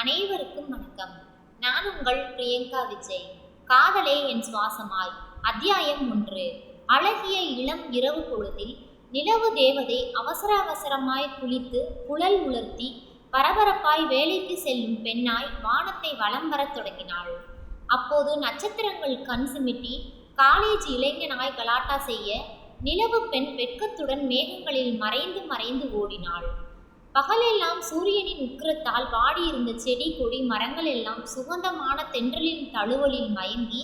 அனைவருக்கும் வணக்கம். நான் உங்கள் பிரியங்கா விஜய். காதலே என் சுவாசமாய். அத்தியாயம் ஒன்று. அழகிய இளம் இரவு பொழுதில் நிலவு தேவதை அவசர அவசரமாய் குளித்து குழல் உலர்த்தி பரபரப்பாய் வேலைக்கு செல்லும் பெண்ணாய் வானத்தை வலம் வரத் தொடங்கினாள். அப்போது நட்சத்திரங்கள் கண் சிமிட்டி காலேஜ் இளைஞனாய் கலாட்டா செய்ய நிலவு பெண் வெட்கத்துடன் மேகங்களில் மறைந்து மறைந்து ஓடினாள். பகலெல்லாம் சூரியனின் உக்கிரத்தால் வாடியிருந்த செடி கொடி மரங்கள் எல்லாம் சுகந்தமான தென்றலின் தழுவலில் மயங்கி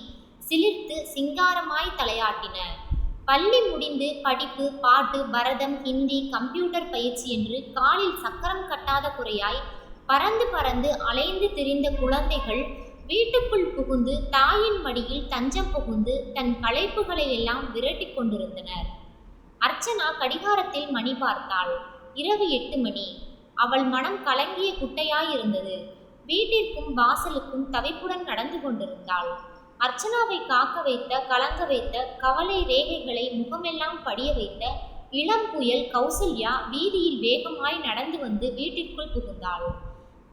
சிலிர்த்து சிங்காரமாய் தலையாட்டின. பள்ளி முடிந்து படிப்பு பாட்டு பரதம் ஹிந்தி கம்ப்யூட்டர் பயிற்சி என்று காலில் சக்கரம் கட்டாத குறையாய் பறந்து பறந்து அலைந்து திரிந்த குழந்தைகள் வீட்டுக்குள் புகுந்து தாயின் மடியில் தஞ்சம் புகுந்து தன் களைப்புகளை எல்லாம் விரட்டி கொண்டிருந்தனர். அர்ச்சனா கடிகாரத்தில் மணி பார்த்தாள். இரவு எட்டு மணி. அவள் மனம் கலங்கிய குட்டையாயிருந்தது. வீட்டிற்கும் வாசலுக்கும் தவிப்புடன் நடந்து கொண்டிருந்தாள். அர்ச்சனாவை காக்க வைத்த கலங்க வைத்த கவலை ரேகைகளை முகமெல்லாம் படிய வைத்த இளம் புயல் கௌசல்யா வீதியில் வேகமாய் நடந்து வந்து வீட்டிற்குள் புகுந்தாள்.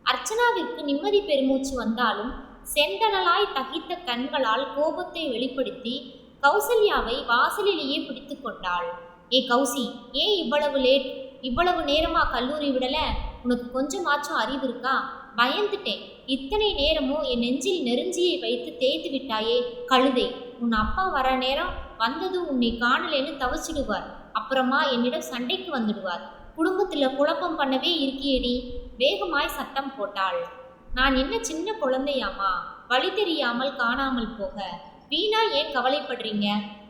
அர்ச்சனாவிற்கு நிம்மதி பெருமூச்சு வந்தாலும் செந்தனலாய் தகித்த கண்களால் கோபத்தை வெளிப்படுத்தி கௌசல்யாவை வாசலிலேயே பிடித்து கொண்டாள். ஏ கௌசி ஏன் இவ்வளவு லேட்? இவ்வளவு நேரமா கல்லூரி விடல? உனக்கு கொஞ்சமாச்சும் அறிவு இருக்கா? பயந்துட்டேன். இத்தனை நேரமும் என் நெஞ்சில் நெருஞ்சியை வைத்து தேய்த்து விட்டாயே கழுதை. உன் அப்பா வர நேரம் வந்ததும் உன்னை காணலேன்னு தவிச்சிடுவார் அப்புறமா என்னிடம் சண்டைக்கு வந்துடுவார். குடும்பத்துல குழப்பம் பண்ணவே இருக்கியேடி? வேகமாய் சத்தம் போட்டாள். நான் என்ன சின்ன குழந்தையாமா வழி தெரியாமல் காணாமல் போக. வீணா ஏன் கவலைப்படுறீங்க?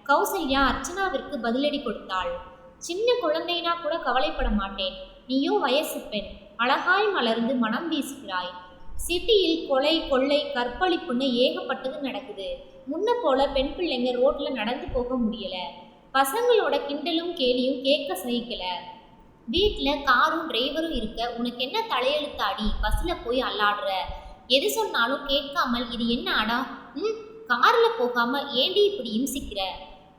கௌசல்யா அர்ச்சனாவிற்கு பதிலடி கொடுத்தாள். சின்ன குழந்தைனா கூட கவலைப்பட மாட்டேன். நீயோ வயசு பெண். அழகாய் மலர்ந்து மனம் வீசுகிறாய். சிட்டியில் கொலை கொள்ளை கற்பழிப்புன்னு ஏகப்பட்டது நடக்குது. முன்ன போல பெண் பிள்ளைங்க ரோட்ல நடந்து போக முடியல. பசங்களோட கிண்டலும் கேலியும் கேட்க சகிக்கல. வீட்டில் காரும் டிரைவரும் இருக்க உனக்கு என்ன தலையெழுத்தாடி? பஸ்ஸில் போய் அல்லாடுற. எது சொன்னாலும் கேட்காமல் இது என்ன அடா ம் காரில் போகாமல் ஏண்டி இப்படி இம்சிக்கிற?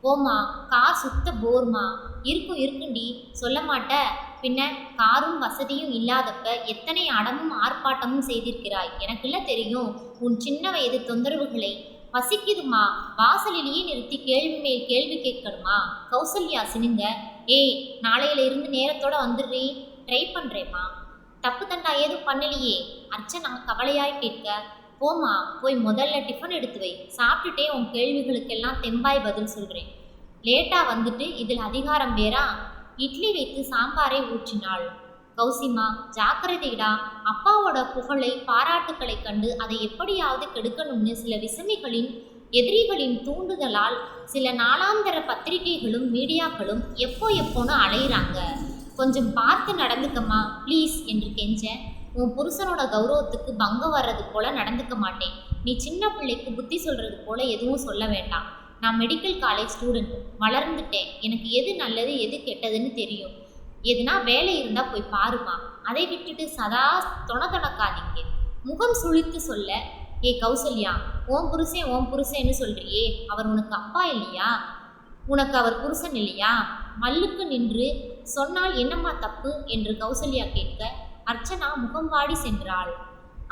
போம்மா கார் சுத்த போர்மா. இருக்கும் இருக்குண்டி. சொல்ல மாட்ட. பின்ன காரும் வசதியும் இல்லாதப்ப எத்தனை அடமும் ஆர்ப்பாட்டமும் செய்திருக்கிறாய்? எனக்குள்ள தெரியும். உன் சின்ன வயது தொந்தரவுகளை. பசிக்குதுமா? வாசலிலேயே நிறுத்தி கேள்வி மேல் கேள்வி கேட்கணுமா? கௌசல்யா சினிங்க. ஏய் நாளையில இருந்து நேரத்தோட வந்துடுறீ. ட்ரை பண்றேம்மா. தப்பு தண்டா ஏதும் பண்ணலையே. அர்ச்சனா கவலையாய் கேட்க போமா போய் முதல்ல டிஃபன் எடுத்து வை. சாப்பிட்டுட்டே உன் கேள்விகளுக்கெல்லாம் தெம்பாய் பதில் சொல்கிறேன் லேட்டாக வந்துட்டு இதில் அதிகாரம் வேறா? இட்லி வைத்து சாம்பாரை ஊற்றினாள். கௌசிமா ஜாக்கிரதைடா. அப்பாவோட புகழை பாராட்டுக்களை கண்டு அதை எப்படியாவது கெடுக்கணும்னு சில விசமிகளின் எதிரிகளின் தூண்டுதலால் சில நாளாந்தர பத்திரிகைகளும் மீடியாக்களும் எப்போ எப்போன்னு அலையிறாங்க. கொஞ்சம் பார்த்து நடந்துக்கம்மா ப்ளீஸ் என்று கெஞ்ச உன் புருஷனோட கௌரவத்துக்கு பங்கம் வர்றது போல நடந்துக்க மாட்டேன். நீ சின்ன பிள்ளைக்கு புத்தி சொல்றது போல எதுவும் சொல்ல வேண்டாம். நான் மெடிக்கல் காலேஜ் ஸ்டூடெண்ட் வளர்ந்துட்டேன். எனக்கு எது நல்லது எது கெட்டதுன்னு தெரியும். எதுனா வேலை இருந்தால் போய் பாருமா. அதை விட்டுட்டு சதா தொண தொணக்காதீங்க. முகம் சுழித்து சொல்ல ஏ கௌசல்யா ஓம் புருஷன் ஓம் புருஷன்னு சொல்றியே. அவர் உனக்கு அப்பா இல்லையா? உனக்கு அவர் புருஷன் இல்லையா? மல்லுக்கு நின்று சொன்னால் என்னம்மா தப்பு? என்று கௌசல்யா கேட்க அர்ச்சனா முகம் வாடி சென்றாள்.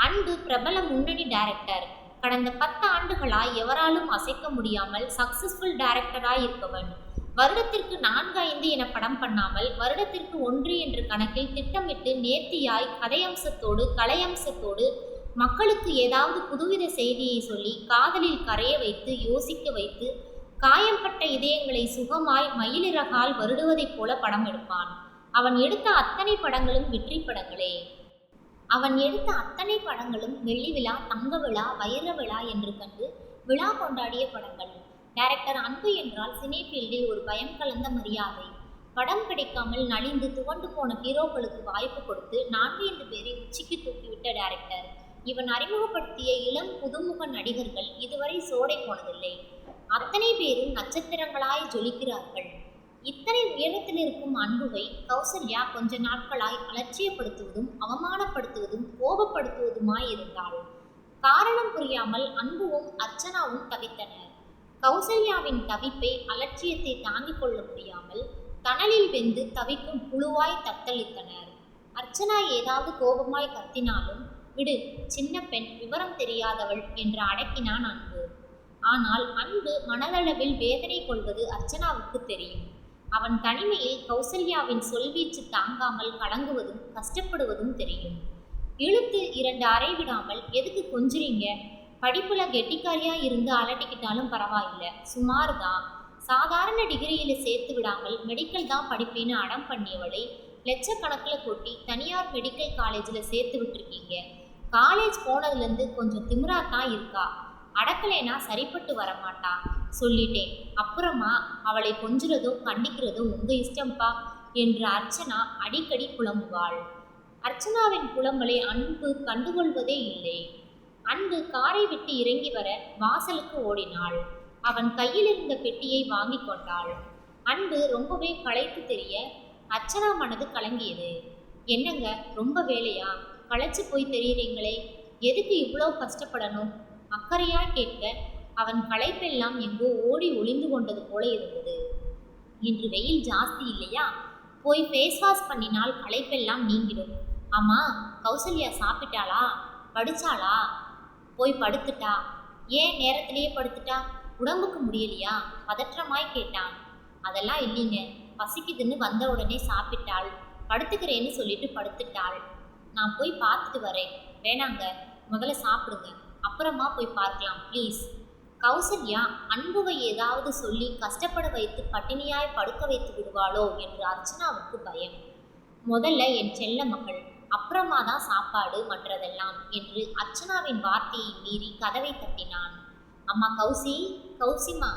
அன்பு பிரபல முன்னணி டைரக்டர் கடந்த பத்து ஆண்டுகளாய் எவராலும் அசைக்க முடியாமல் சக்சஸ்ஃபுல் டைரக்டராய் இருப்பவன் வருடத்திற்கு நான்கு ஐந்து என படம் பண்ணாமல் வருடத்திற்கு ஒன்று என்ற கணக்கில் திட்டமிட்டு நேர்த்தியாய் கதையம்சத்தோடு கலையம்சத்தோடு மக்களுக்கு ஏதாவது புதுவித செய்தியை சொல்லி காதலில் கரைய வைத்து யோசிக்க வைத்து காயம்பட்ட இதயங்களை சுகமாய் மயிலிறகால் வருடுவதைப் போல படம் எடுப்பான். அவன் எடுத்த அத்தனை படங்களும் வெற்றி படங்களே. அவன் எடுத்த அத்தனை படங்களும் வெள்ளி விழா தங்க விழா வைர விழா என்று கண்டு விழா கொண்டாடிய படங்கள். டைரக்டர் அன்பு என்றால் சினேஃபீல்டில் ஒரு பயம் கலந்த மரியாதை. படம் கிடைக்காமல் நலிந்து துவண்டு போன ஹீரோக்களுக்கு வாய்ப்பு கொடுத்து நான்கு ஐந்து பேரை உச்சிக்கு தூக்கிவிட்ட டைரக்டர் இவன் அறிமுகப்படுத்திய இளம் புதுமுக நடிகர்கள் இதுவரை சோடை போனதில்லை. அத்தனை பேரும் நட்சத்திரங்களாய் ஜொலிக்கிறார்கள். இத்தனை உயரத்தில் இருக்கும் அன்புவை கௌசல்யா கொஞ்ச நாட்களாய் அலட்சியப்படுத்துவதும் அவமானப்படுத்துவதும் கோபப்படுத்துவதுமாய் இருந்தாள். காரணம் புரியாமல் அன்புவும் அர்ச்சனாவும் தவித்தனர் கௌசல்யாவின் தவிப்பை அலட்சியத்தை தாங்கிக் கொள்ள முடியாமல் தணலில் வெந்து தவிக்கும் புழுவாய் தத்தளித்தனர். அர்ச்சனா ஏதாவது கோபமாய் கத்தினாலும் விடு சின்ன பெண் விவரம் தெரியாதவள் என்று அடக்கினான் அன்பு. ஆனால் அன்பு மனதளவில் வேதனை கொள்வது அர்ச்சனாவுக்கு தெரியும். அவன் தனிமையில் கௌசல்யாவின் சொல்வீச்சு தாங்காமல் கலங்குவதும் கஷ்டப்படுவதும் தெரியும். இழுத்து இரண்டு அறை விடாமல் எதுக்கு கொஞ்சுறீங்க? படிப்புல கெட்டிக்காரியா இருந்து அலட்டிக்கிட்டாலும் பரவாயில்ல. சுமார் தான் சாதாரண டிகிரியில சேர்த்து விடாமல் மெடிக்கல் தான் படிப்பேன்னு அடம் பண்ணியவளை லட்சக்கணக்கில் கொட்டி தனியார் மெடிக்கல் காலேஜில் சேர்த்து விட்டுருக்கீங்க. காலேஜ் போனதுலேருந்து கொஞ்சம் திமிரா தான் இருக்கா? அடக்கலைனா சரிப்பட்டு வரமாட்டா. சொல்லிட்டேன். அப்புறமா அவளை கொஞ்சுறதும் கண்டிக்கிறதும் உங்க இஷ்டம்பா என்று அர்ச்சனா அடிக்கடி புலம்புவாள். அர்ச்சனாவின் புலம்பலை அன்பு கண்டுகொள்வதே இல்லை. அன்பு காரை விட்டு இறங்கி வர வாசலுக்கு ஓடினாள். அவன் கையில் இருந்த பெட்டியை வாங்கி கொண்டாள். அன்பு ரொம்பவே களைத்து தெரிய அர்ச்சனா மனது கலங்கியது. என்னங்க ரொம்ப வேலையா? களைச்சு போய் தெரியுறீங்களே எதுக்கு இவ்வளோ கஷ்டப்படணும்? அக்கறையா கேட்க அவன் களைப்பெல்லாம் எங்கோ ஓடி ஒளிந்து கொண்டது போல இருந்தது. இன்று வெயில் ஜாஸ்தி இல்லையா? போய் ஃபேஸ் வாஷ் பண்ணினால் களைப்பெல்லாம் நீங்கிடும். ஆமா கௌசல்யா சாப்பிட்டாளா? படிச்சாளா? போய் படுத்துட்டா? ஏன் நேரத்திலேயே படுத்துட்டா? உடம்புக்கு முடியலையா? பதற்றமாய் கேட்டான். அதெல்லாம் இல்லைங்க. பசிக்குதுன்னு வந்த உடனே சாப்பிட்டாள். படுத்துக்கிறேன்னு சொல்லிட்டு படுத்துட்டாள். நான் போய் பார்த்துட்டு வரேன். வேணாங்க. முதல்ல சாப்பிடுங்க. அப்புறமா போய் பார்க்கலாம் ப்ளீஸ் கௌசல்யா அன்புவை ஏதாவது சொல்லி கஷ்டப்பட வைத்து பட்டினியாய் படுக்க வைத்து விடுவாளோ என்று அர்ச்சனாவுக்கு பயம். முதல்ல என் செல்ல மகள் அப்புறமா தான் சாப்பாடு மற்றதெல்லாம் என்று அர்ச்சனாவின் வார்த்தையை மீறி கதவை தட்டினான். அம்மா கௌசி கௌசிமா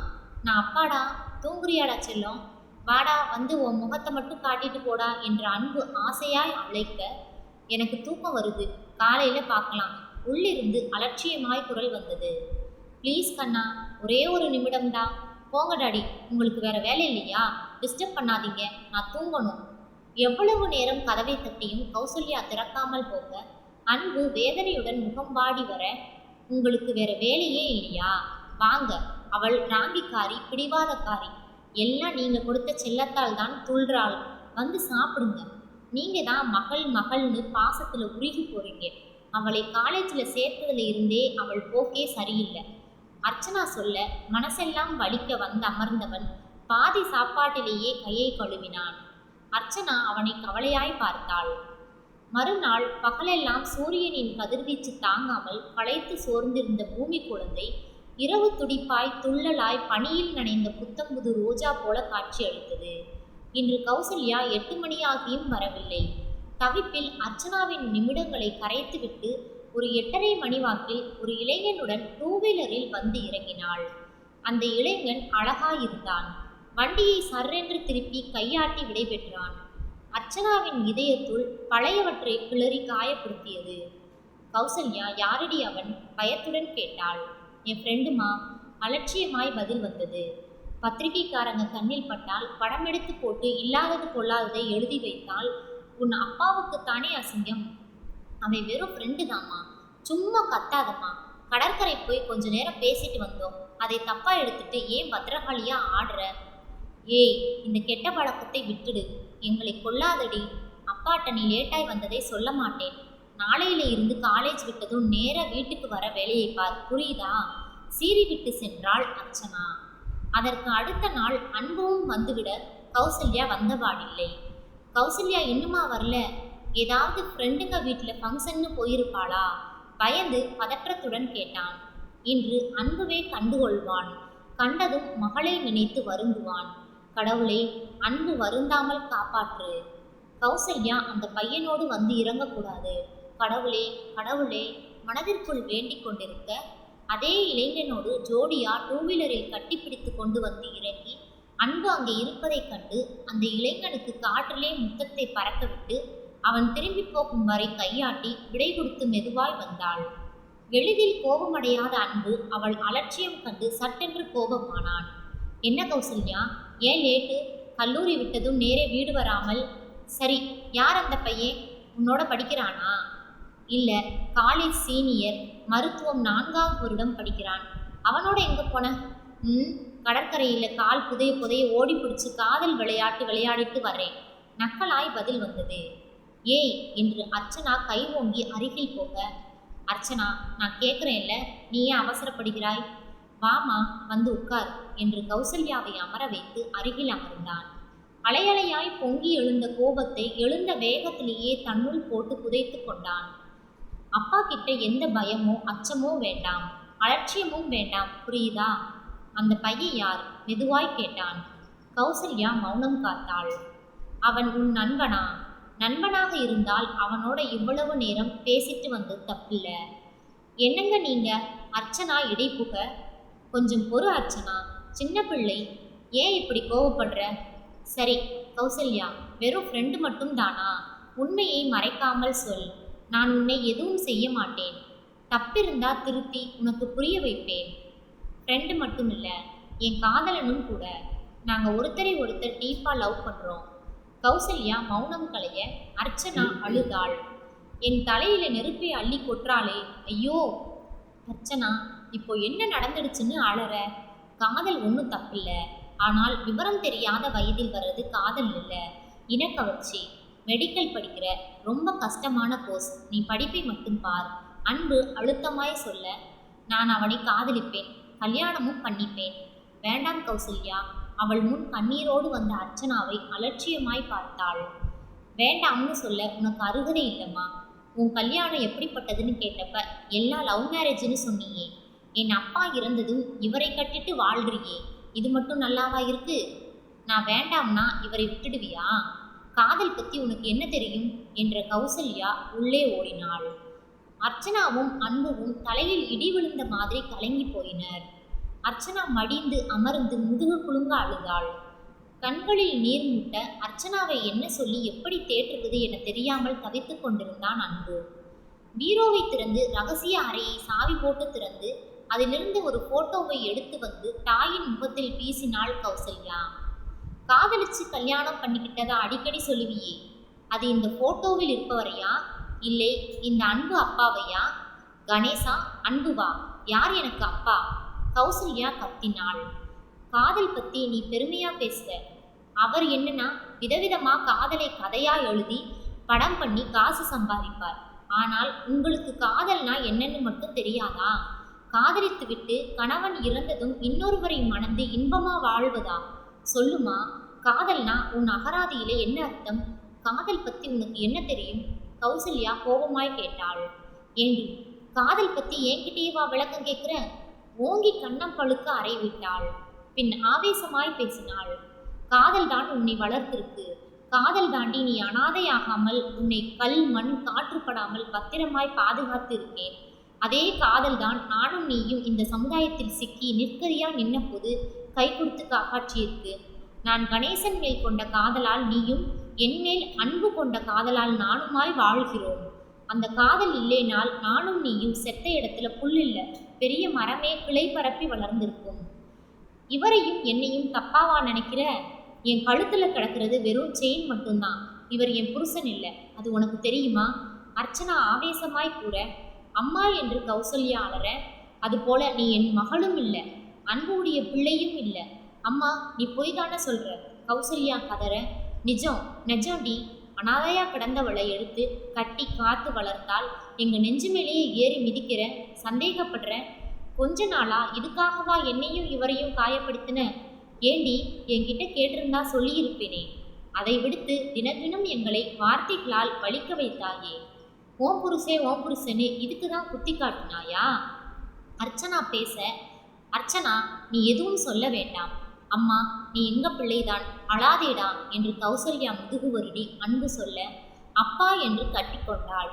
நான் அப்பாடா தூங்குறியாடா செல்லம்? வாடா வந்து உன் முகத்தை மட்டும் காட்டிட்டு போடா என்ற அன்பு ஆசையாய் அழைக்க எனக்கு தூக்கம் வருது. காலையில பார்க்கலாம். உள்ளிருந்து அலட்சியமாய் குரல் வந்தது. ப்ளீஸ் கண்ணா ஒரே ஒரு நிமிடம்டா. போங்க டாடி உங்களுக்கு வேற வேலை இல்லையா? டிஸ்டர்ப் பண்ணாதீங்க நான் தூங்கணும். எவ்வளவு நேரம் கதவை தட்டியும் கௌசல்யா திறக்காமல் போக அன்பு வேதனையுடன் முகம் வாடி வர உங்களுக்கு வேற வேலையே இல்லையா? வாங்க அவள் ராங்கிக்காரி பிடிவாதக்காரி. எல்லாம் நீங்க கொடுத்த செல்லத்தால் தான் துள்றாள். வந்து சாப்பிடுங்க. நீங்க தான் மகள் மகள்னு பாசத்துல உருகி போறீங்க. அவளை காலேஜில் சேர்த்ததுல இருந்தே அவள் போக்கே சரியில்லை. அர்ச்சனா சொல்ல மனசெல்லாம் வலிக்க வந்து அமர்ந்தவன் பாதி சாப்பாட்டிலேயே கையை கழுவினான். அர்ச்சனா அவனை கவலையாய் பார்த்தாள். மறுநாள் பகலெல்லாம் சூரியனின் கதிர்வீச்சு தாங்காமல் களைத்து சோர்ந்திருந்த பூமி குழந்தை இரவு துடிப்பாய் துள்ளலாய் பனியில் நனைந்த புத்தம்புது ரோஜா போல காட்சியளித்தது இன்று கௌசல்யா எட்டு மணியாகியும் வரவில்லை. தவிப்பில் அர்ச்சனாவின் நிமிடங்களை கரைத்துவிட்டு ஒரு எட்டரை மணி வாக்கில் ஒரு இளைஞனுடன் டூ வீலரில் வந்து இறங்கினாள். அந்த இளைஞன் அழகாயிருந்தான். வண்டியை சர்ரென்று திருப்பி கையாட்டி விடைபெற்றான். அர்ச்சனாவின் இதயத்துள் பழையவற்றை கிளறி காயப்படுத்தியது. கௌசல்யா யாரடி அவன்? பயத்துடன் கேட்டாள். என் ஃப்ரெண்டுமா அலட்சியமாய் பதில் வந்தது. பத்திரிகைக்காரங்க கண்ணில் பட்டால் படம் எடுத்து போட்டு இல்லாதது கொள்ளாததை எழுதி வைத்தால் உன் அப்பாவுக்குத்தானே அசிங்கம்? அவன் வெறும் ஃப்ரெண்டு தாம்மா. சும்மா கத்தாதம்மா. கடற்கரை போய் கொஞ்ச நேரம் பேசிட்டு வந்தோம். அதை தப்பா எடுத்துட்டு ஏன் பத்திரகாளியா ஆடுற? ஏய் இந்த கெட்ட பழக்கத்தை விட்டுடு. எங்களை கொல்லாதடி. அப்பாட்ட நீ லேட்டாய் வந்ததை சொல்ல மாட்டேன். நாளையில இருந்து காலேஜ் விட்டதும் நேர வீட்டுக்கு வர வேலையை பார். புரியுதா? சீறி விட்டு சென்றாள் அர்ச்சனா. அதற்கு அடுத்த நாள் அன்பும் வந்துவிட கௌசல்யா வந்தபாடில்லை கௌசல்யா இன்னுமா வரல? ஏதாவது ஃப்ரெண்டுங்க வீட்டில் ஃபங்க்ஷன்னு போயிருப்பாளா? பயந்து பதற்றத்துடன் கேட்டான். இன்று அன்புவே கண்டுகொள்வான். கண்டதும் மகளை நினைத்து வருந்துவான். கடவுளே அன்பு வருந்தாமல் காப்பாற்று. கௌசல்யா அந்த பையனோடு வந்து இறங்கக்கூடாது. கடவுளே கடவுளே மனதிற்குள் வேண்டிக் கொண்டிருக்க அதே இளைஞனோடு ஜோடியா டூ வீலரில் கட்டிப்பிடித்து கொண்டு வந்து இறங்கி அன்பு அங்கே இருப்பதைக் கண்டு அந்த இளைஞனுக்கு காற்றிலே முத்தத்தை பறக்கவிட்டு அவன் திரும்பி போகும் வரை கையாட்டி விடை கொடுத்து மெதுவாய் வந்தாள். எளிதில் கோபமடையாத அன்பு அவள் அலட்சியம் கண்டு சட்டென்று கோபமானான். என்ன கௌசல்யா ஏன் லேட்டு? கல்லூரி விட்டதும் நேரே வீடு வராமல். சரி யார் அந்த பையன்? உன்னோட படிக்கிறானா? இல்லை காலேஜ் சீனியர். மருத்துவம் நான்காவது வருடம் படிக்கிறான். அவனோட எங்கே போன? ம் கடற்கரையில் கால் புதைய புதைய ஓடி பிடிச்சி காதல் விளையாட்டு விளையாடிட்டு வரேன் நக்கலாய் பதில் வந்தது. ஏய் என்று அர்ச்சனா கை ஓங்கி அருகில் போக. அர்ச்சனா நான் கேட்குறேன்ல நீ ஏன் அவசரப்படுகிறாய்? வாமா வந்து உட்கார் என்று கௌசல்யாவை அமர வைத்து அருகில் அமர்ந்தான். அலையலையாய் பொங்கி எழுந்த கோபத்தை எழுந்த வேகத்திலேயே தன்னுள் போட்டு புதைத்து கொண்டான். அப்பா கிட்ட எந்த பயமோ அச்சமோ வேண்டாம். அலட்சியமும் வேண்டாம் புரியுதா? அந்த பையன் யார்? மெதுவாய் கேட்டான். கௌசல்யா மௌனம் காத்தாள். அவன் உன் நண்பனா? நண்பனாக இருந்தால் அவனோட இவ்வளவு நேரம் பேசிட்டு வந்து தப்பில்ல. என்னங்க நீங்க? அர்ச்சனா இடைப்புக கொஞ்சம் பொறு அர்ச்சனா. சின்ன பிள்ளை. ஏன் இப்படி கோவப்படுற? சரி கௌசல்யா வெறும் ஃப்ரெண்டு மட்டும் தானா? உண்மையை மறைக்காமல் சொல். நான் உன்னை எதுவும் செய்ய மாட்டேன். தப்பிருந்தா திருத்தி உனக்கு புரிய வைப்பேன். ஃப்ரெண்டு மட்டும் இல்லை என் காதலனும் கூட. நாங்கள் ஒருத்தரை ஒருத்தர் டீப்பாக லவ் பண்ணுறோம் கௌசல்யா மௌனம் களைய அர்ச்சனா அழுதாள். என் தலையில நெருப்பை அள்ளி கொற்றாளே. ஐயோ அர்ச்சனா இப்போ என்ன நடந்துடுச்சுன்னு அழற காதல் ஒன்றும் தப்பில்ல. ஆனால் விவரம் தெரியாத வயதில் வர்றது காதல் இல்லை. இனக்கவர்ச்சி. மெடிக்கல் படிக்கிற ரொம்ப கஷ்டமான கோர்ஸ். நீ படிப்பை மட்டும் பார். அன்பு அழுத்தமாய் சொல்ல. நான் அவனை காதலிப்பேன். கல்யாணமும் பண்ணிப்பேன். வேண்டாம் கௌசல்யா. அவள் முன் கண்ணீரோடு வந்த அர்ச்சனாவை அலட்சியமாய் பார்த்தாள். வேண்டாம்னு சொல்ல உனக்கு அருகதை இல்லைம்மா. உன் கல்யாணம் எப்படிப்பட்டதுன்னு கேட்டப்ப எல்லாம் லவ் மேரேஜ்னு சொன்னியே. என் அப்பா இறந்ததும் இவரை கட்டிட்டு வாழ்றியே. இது மட்டும் நல்லாவா இருக்கு? நான் வேண்டாம்னா இவரை விட்டுடுவியா? காதல் பத்தி உனக்கு என்ன தெரியும்? என்ற கௌசல்யா உள்ளே ஓடினாள். அர்ச்சனாவும் அன்புவும் தலையில் இடி விழுந்த மாதிரி கலங்கி போயினர். அர்ச்சனா மடிந்து அமர்ந்து முதுகு குலுங்க அழுதாள். கண்களில் நீர் முட்ட அர்ச்சனாவை என்ன சொல்லி எப்படி தேற்றுவது என தெரியாமல் தவித்துக் கொண்டிருந்தான் அன்பு. பீரோவை திறந்து ரகசிய அறையை சாவி போட்டு திறந்து அதிலிருந்து ஒரு போட்டோவை எடுத்து வந்து தாயின் முகத்தில் வீசினாள் கௌசல்யா. காதலிச்சு கல்யாணம் பண்ணிக்கிட்டதா அடிக்கடி சொல்லுவியே. அது இந்த போட்டோவில் இருப்பவரையா? இல்லை இந்த அன்பு அப்பாவையா? கணேசா அன்புவா? யார் எனக்கு அப்பா? கௌசல்யா கத்தினாள். காதல் பத்தி நீ பெருமையா பேசுகிற அவர் என்னன்னா விதவிதமா காதலை கதையா எழுதி படம் பண்ணி காசு சம்பாதிப்பார். ஆனால் உங்களுக்கு காதல்னா என்னன்னு மட்டும் தெரியாதா? காதலித்து விட்டு கணவன் இறந்ததும் இன்னொருவரை மணந்து இன்பமா வாழ்வதா? சொல்லுமா காதல்னா உன் அகராதியில என்ன அர்த்தம்? காதல் பத்தி உனக்கு என்ன தெரியும்? கௌசல்யா கோபமாய் கேட்டாள். ஏண்டி காதல் பத்தி என்கிட்டயேவா விளக்கம் கேட்குற ஓங்கி கண்ணம் பழுக்க அறை விட்டாள் பின் ஆவேசமாய் பேசினாள். காதல் தான் உன்னை வளர்த்திருக்கு. காதல் தாண்டி நீ அனாதையாகாமல் உன்னை கல் மண் காற்றுப்படாமல் பத்திரமாய் பாதுகாத்து இருக்கேன். அதே காதல் தான் நானும் நீயும் இந்த சமுதாயத்தில் சிக்கி நிற்கதியா நின்னபோது கை கொடுத்து காப்பாற்றியிருக்கு. நான் கணேசன் மேல் கொண்ட காதலால் நீயும் என்மேல் அன்பு கொண்ட காதலால் நானுமாய் வாழ்கிறோம். அந்த காதல் இல்லைனால் நானும் நீயும் செத்த இடத்துல புல் இல்லை. பெரிய மரமே கிளை பரப்பி வளர்ந்திருக்கும். இவரையும் என்னையும் தப்பாவா நினைக்கிற? என் கழுத்துல கிடக்கிறது வெறும் செயின் மட்டும்தான். இவர் என் புருஷன் இல்லை. அது உனக்கு தெரியுமா? அர்ச்சனா ஆவேசமாய் கூற அம்மா என்று கௌசல்யா அலற அதுபோல நீ என் மகளும் இல்லை. அன்புடைய பிள்ளையும் இல்லை. அம்மா நீ பொய் தானே சொல்ற? கௌசல்யா கதற நிஜம் நிஜம்டி அனாதையா கிடந்தவளை எடுத்து கட்டி காத்து வளர்த்தால் எங்கள் நெஞ்சு மேலேயே ஏறி மிதிக்கிற சந்தேகப்படுற கொஞ்ச நாளா இதுக்காகவா என்னையும் இவரையும் காயப்படுத்தின? ஏண்டி என்கிட்ட கேட்டிருந்தா சொல்லியிருப்பேனே. அதை விடுத்து தினதினம் எங்களை வார்த்தைகளால் வலிக்க வைத்தாயே. ஓம் புருஷே ஓம் புருஷனே இதுக்கு தான் குத்தி காட்டினாயா? அர்ச்சனா பேச அர்ச்சனா நீ எதுவும் சொல்ல வேண்டாம். அம்மா நீ எங்க பிள்ளைதான்? அழாதேடா என்று கௌசல்யா முதுகு வருடி அன்பு சொல்ல அப்பா என்று கட்டிக்கொண்டாள்.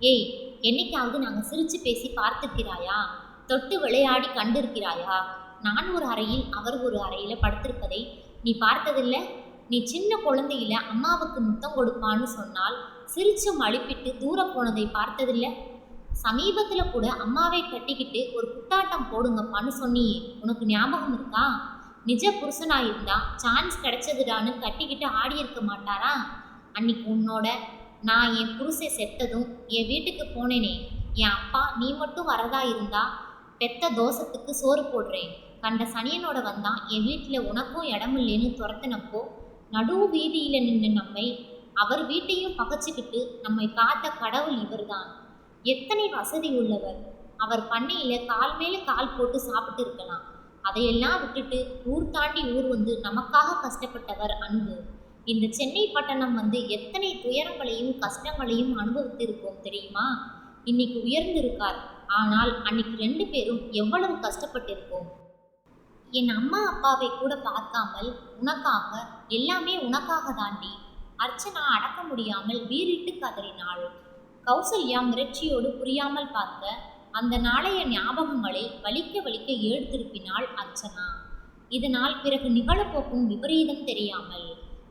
ஏய் என்னைக்காவது நாங்கள் சிரித்து பேசி பார்த்திருக்கிறாயா? தொட்டு விளையாடி கண்டிருக்கிறாயா? நான் ஒரு அறையில் அவர் ஒரு அறையில் படுத்திருப்பதை நீ பார்த்ததில்ல? நீ சின்ன குழந்தையில அம்மாவுக்கு முத்தம் கொடுப்பான்னு சொன்னால் சிரிச்சு மழுப்பிட்டு தூர போனதை பார்த்ததில்ல? சமீபத்தில் கூட அம்மாவை கட்டிக்கிட்டு ஒரு குத்தாட்டம் போடுங்கப்பான்னு சொன்னியே. உனக்கு ஞாபகம் இருக்கா? நிஜ புருஷனாக இருந்தா சான்ஸ் கிடைச்சதுடான்னு கட்டிக்கிட்டு ஆடி இருக்க மாட்டாரா? அன்னைக்கு உன்னோட நான் என் புருஷை செத்ததும் என் வீட்டுக்கு போனேனே. என் அப்பா நீ மட்டும் வரதா இருந்தா பெத்த தோசத்துக்கு சோறு போடுறேன். கண்ட சனியனோட வந்தான் என் வீட்டில் உனக்கும் இடம் இல்லைன்னு துரத்தினப்போ நடு வீதியில் நின்று நம்மை அவர் வீட்டையும் பகைச்சிக்கிட்டு நம்மை காத்த கடவுள் இவர்தான். எத்தனை வசதி உள்ளவர். அவர் பண்ணையில் கால் மேலே கால் போட்டு சாப்பிட்டு இருக்கலாம். அதையெல்லாம் விட்டுட்டு ஊர் தாண்டி ஊர் வந்து நமக்காக கஷ்டப்பட்டவர் அன்பு. இந்த சென்னை பட்டணம் வந்து எத்தனை துயரங்களையும் கஷ்டங்களையும் அனுபவித்திருக்கோம் தெரியுமா? இன்னைக்கு உயர்ந்திருக்கார். ஆனால் அன்னைக்கு ரெண்டு பேரும் எவ்வளவு கஷ்டப்பட்டிருக்கோம் என் அம்மா அப்பாவை கூட பார்க்காமல் உனக்காக எல்லாமே உனக்காக தாண்டி அர்ச்சனா அடக்க முடியாமல் வீறிட்டு கதறினாள். கௌசல்யா மிரட்சியோடு புரியாமல் பார்க்க அந்த நாளைய ஞாபகங்களை வலிக்க வலிக்க ஏடு திருப்பினாள் அர்ச்சனா. இதனால் பிறகு நிகழப்போக்கும் விபரீதம் தெரியாமல்